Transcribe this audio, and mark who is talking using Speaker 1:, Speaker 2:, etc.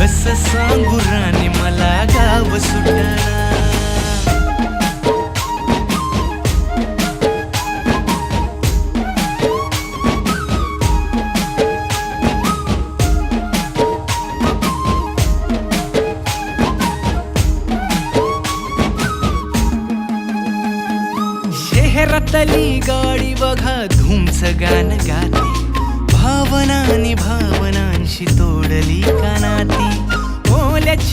Speaker 1: कस सांगू राणी मला गाव सुटणार. शहरातली गाडी बघा धुमच गाणं गाते.